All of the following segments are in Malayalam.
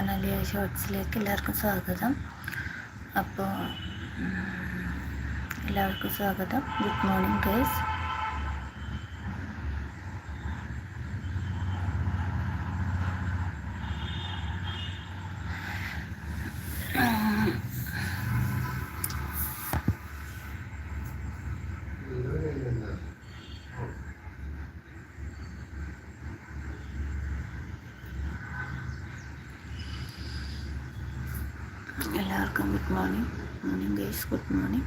അമാനലിയ ഷോർട്സിലേക്ക് എല്ലാവർക്കും സ്വാഗതം. അപ്പോൾ എല്ലാവർക്കും സ്വാഗതം. Good morning guys. എല്ലാവർക്കും good morning morning guys good morning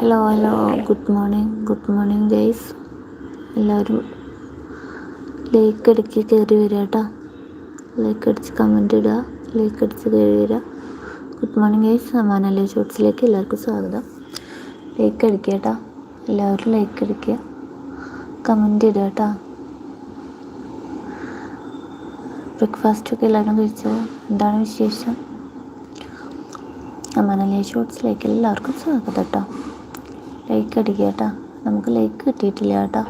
hello hello good morning good morning guys എല്ലാവരും ലൈക്ക് അടിക്ക് കയറി വരിക കേട്ടോ ലൈക്ക് അടിച്ച് കമന്റ് ഇടുക. ലൈക്ക് അടിച്ച് കയറി വരിക. ഗുഡ് മോർണിംഗ് ഗൈസ് സമാനല്ലേ ഷോർട്സിലേക്ക് എല്ലാവർക്കും സ്വാഗതം. ലൈക്ക് അടിക്കുക കേട്ടോ എല്ലാവരും ലൈക്ക് അടിക്കുക. കമന്റ് ഇടുക കേട്ടോ ബ്രേക്ക്ഫാസ്റ്റൊക്കെ എല്ലാവരും കഴിച്ചോ? എന്താണ് വിശേഷം? അമ്മനല്ലേ ഷോർട്സിലേക്ക് എല്ലാവർക്കും സ്വാഗതം കേട്ടോ ലൈക്ക് അടിക്കുക കേട്ടോ നമുക്ക് ലൈക്ക് കിട്ടിയിട്ടില്ല കേട്ടോ.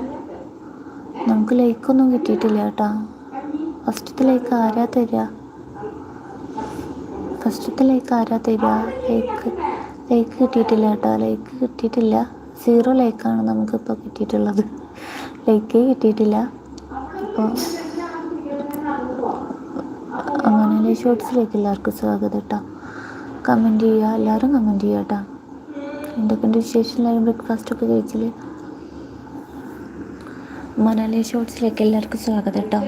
നമുക്ക് ലൈക്കൊന്നും കിട്ടിയിട്ടില്ല കേട്ടോ. ഫസ്റ്റത്തെ ലൈക്ക് ആരാ തരിക ഫസ്റ്റത്തെ ലൈക്ക് ആരാ തരിക ലൈക്ക് ലൈക്ക് കിട്ടിയിട്ടില്ല കേട്ടോ. ലൈക്ക് കിട്ടിയിട്ടില്ല. സീറോ ലൈക്കാണ് നമുക്കിപ്പോൾ കിട്ടിയിട്ടുള്ളത്. ലൈക്കേ കിട്ടിയിട്ടില്ല. അപ്പോൾ അങ്ങനെ ഷോർട്സിലേക്ക് എല്ലാവർക്കും സ്വാഗതം കേട്ടോ. കമന്റ് ചെയ്യുക. എല്ലാവരും കമന്റ് ചെയ്യുക കേട്ടോ. എന്തൊക്കെയുണ്ട് വിശേഷം? എല്ലാവരും ബ്രേക്ക്ഫാസ്റ്റൊക്കെ കഴിച്ചില്ലേ? മനാലി ഷോർട്സിലേക്ക് എല്ലാവർക്കും സ്വാഗതം കേട്ടോ.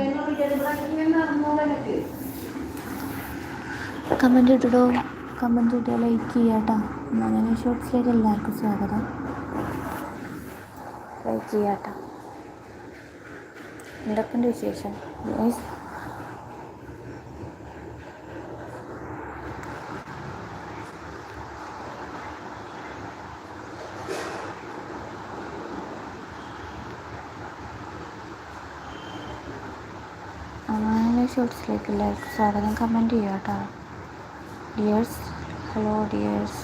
കമന്റ് ഇട്ടിടോ. കമന്റ് ഇട്ടോ ലൈക്ക് ചെയ്യുക കേട്ടോ. മനാലി ഷോർട്സിലേക്ക് എല്ലാവർക്കും സ്വാഗതം. ലൈക്ക് ചെയ്യുക കേട്ടോ. എന്തൊക്കെയുണ്ട് വിശേഷം? ഷോർട്സിലേക്ക് ലൈക്ക് സ്വാഗതം കമന്റ് ചെയ്യാം കേട്ടോ ഡിയേഴ്സ് ഹലോ ഡിയേഴ്സ്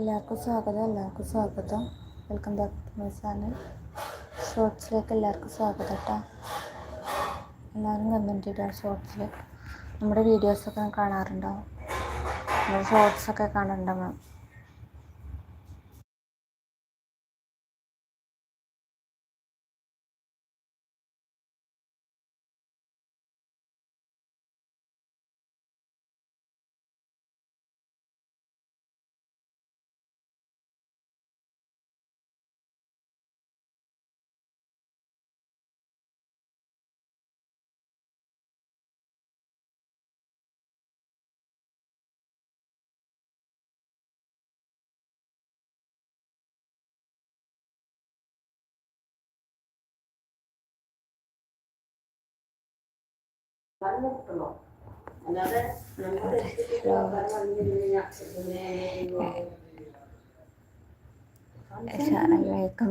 എല്ലാവർക്കും സ്വാഗതം എല്ലാവർക്കും സ്വാഗതം. Welcome back to my channel ഷോർട്സിലേക്ക് എല്ലാവർക്കും സ്വാഗതം കേട്ടോ എല്ലാവരും കമന്റ് ഇടുക ഷോർട്സിൽ നമ്മുടെ വീഡിയോസൊക്കെ കാണാറുണ്ടോ നമ്മുടെ ഷോർട്സൊക്കെ കാണുന്നുണ്ടാവും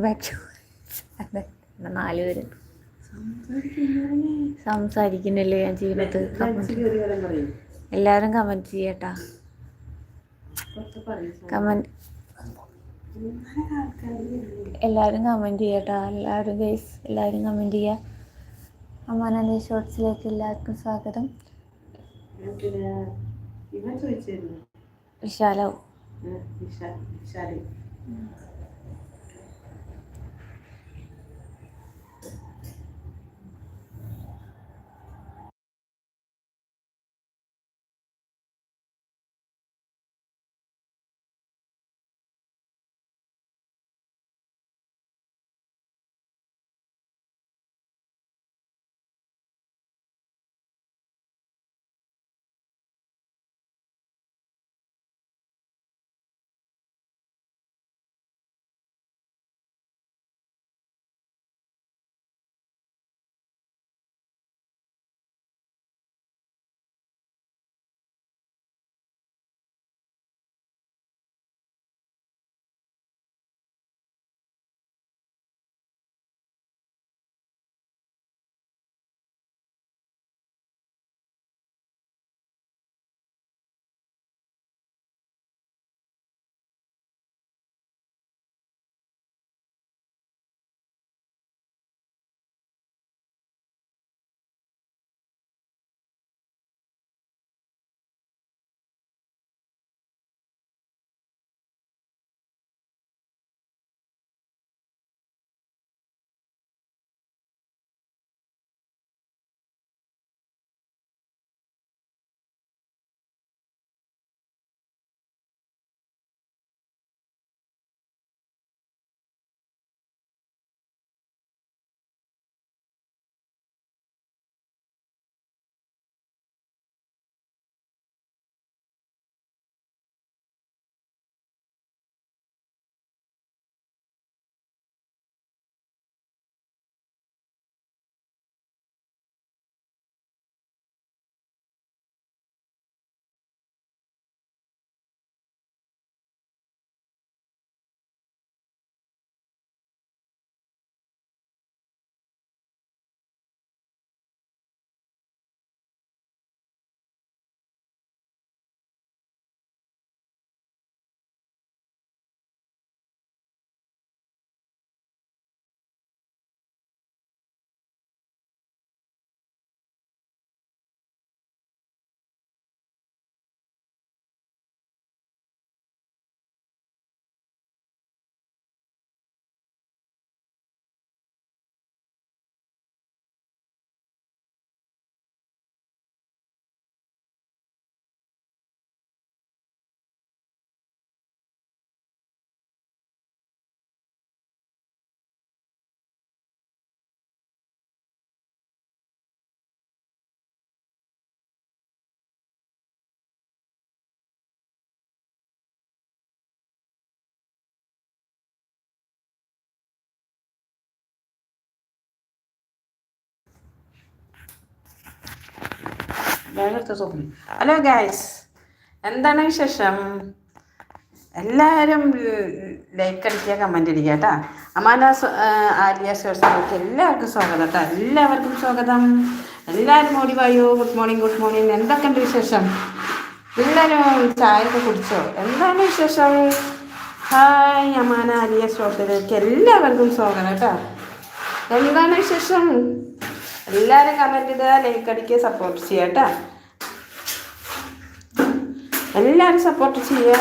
ബാക്ക് ടു നാല് പേര്. സംസാരിക്കുന്നില്ലേ ഞാൻ ചെയ്യുന്നത്? എല്ലാവരും കമന്റ് ചെയ്യട്ടാ. കമന്റ് എല്ലാവരും കമന്റ് ചെയ്യട്ടാ. എല്ലാവരും ഗൈസ് എല്ലാവരും ചെയ്യാ. ചെയ്യുക അമ്മാനന്ദ ഷോർട്സിലേക്ക് എല്ലാവർക്കും സ്വാഗതം. ഇവൻ ചോദിച്ചിരുന്നു. വിശാലോ സ്വപ്നം ഹലോ ഗായ്സ് എന്താണ് വിശേഷം? എല്ലാവരും ലൈക്ക് അടിക്കുക കമന്റ് അടിക്കുക കേട്ടോ. അമാന ആലിയ സോഴ്സിലേക്ക് എല്ലാവർക്കും സ്വാഗതം കേട്ടോ. എല്ലാവർക്കും സ്വാഗതം. എല്ലാവരും ഓടി വായോ. ഗുഡ് മോർണിംഗ് ഗുഡ് മോർണിംഗ് എന്തൊക്കെയുണ്ട് വിശേഷം? എല്ലാവരും ചായ ഒക്കെ കുടിച്ചോ? എന്താണ് വിശേഷം? ഹായ് അമാന ആലിയ സോഴ്സിലേക്ക് എല്ലാവർക്കും സ്വാഗതം കേട്ടോ. എന്താണ് വിശേഷം? എല്ലാവരും കമന്റ് ചെയ്താൽ ലൈക്ക് അടിക്കുക സപ്പോർട്ട് ചെയ്യുക കേട്ടോ. എല്ലാവരും സപ്പോർട്ട് ചെയ്യുക.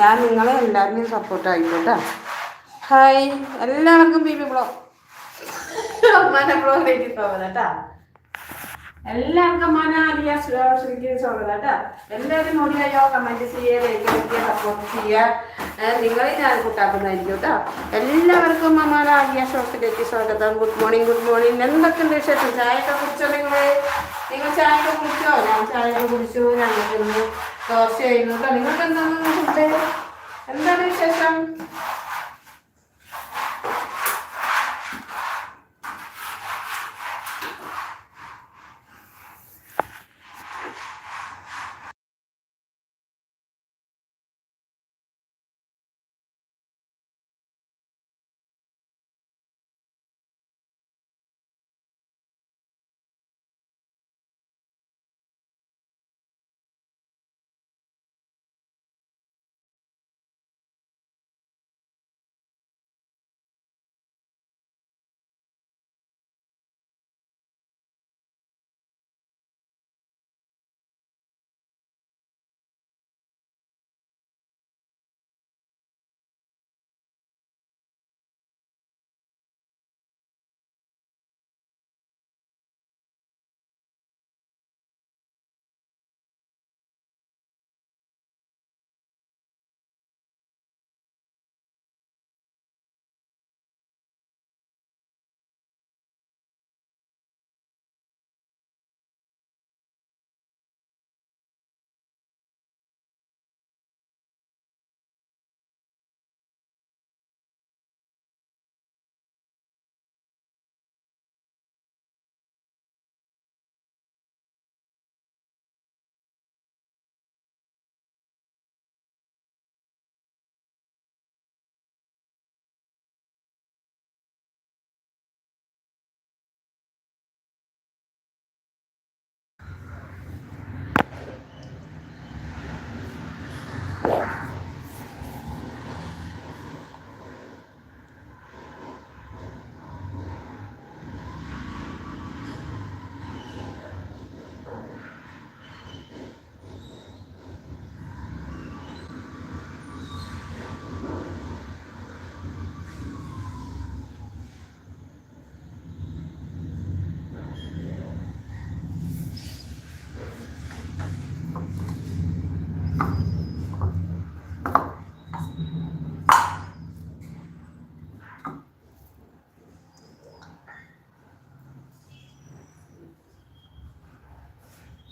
ഞാൻ നിങ്ങളെ എല്ലാവരുടെയും സപ്പോർട്ട് ആയിക്കോട്ടെ ഹായ് എല്ലാവർക്കും ബി ബി ബ്ലോ ബ്ലോ ബ്ലോഗിലേക്ക് സ്വാഗതം കേട്ടോ. എല്ലാവർക്കും മനാലിയ ശ്രീക്ക് സ്വാഗതം കേട്ടോ. എല്ലാവരും നോടിയായോ കമന്റ് ചെയ്യുക ലൈക്ക് അടിക്കുക സപ്പോർട്ട് ചെയ്യുക നിങ്ങളെ ഞാൻ കൂട്ടാക്കുന്നതായിരിക്കും കേട്ടോ. എല്ലാവർക്കും മനാലിയ ഷോസിലേക്ക് സ്വാഗതം. ഗുഡ് മോർണിംഗ് ഗുഡ് മോർണിംഗ് എന്തൊക്കെയുണ്ട് വിശേഷം? ചായയൊക്കെ കുടിച്ചോ നിങ്ങൾ നിങ്ങൾ ചായയൊക്കെ കുടിച്ചോ? ഞാൻ ചായയൊക്കെ കുടിച്ചു ഞങ്ങൾക്ക് ഇന്ന് ദോശയായിരുന്നു കേട്ടോ. നിങ്ങൾക്ക് എന്താണ് എന്താണ് വിശേഷം?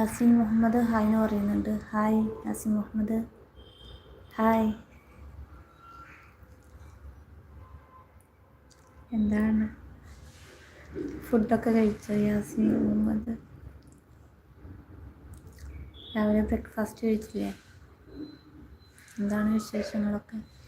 യാസിൻ മുഹമ്മദ് ഹായ് എന്ന് പറയുന്നുണ്ട്. ഹായ് യാസിൻ മുഹമ്മദ്. ഹായ്. എന്താണ്? ഫുഡൊക്കെ കഴിച്ചോ യാസിൻ മുഹമ്മദ്? രാവിലെ ബ്രേക്ക്ഫാസ്റ്റ് കഴിച്ചില്ലേ? എന്താണ് വിശേഷങ്ങളൊക്കെ?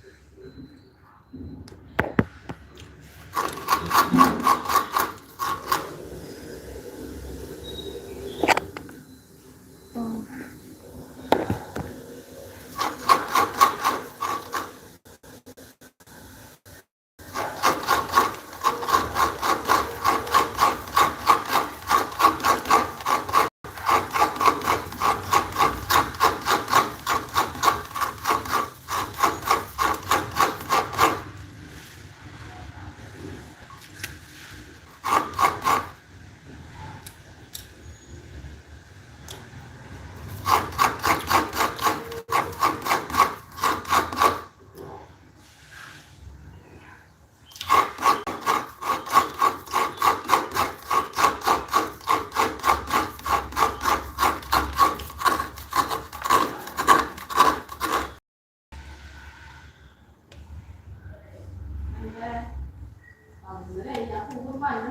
അന്ന് കഴിഞ്ഞാൽ പോകുമ്പോൾ പണ്ട്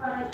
മാറി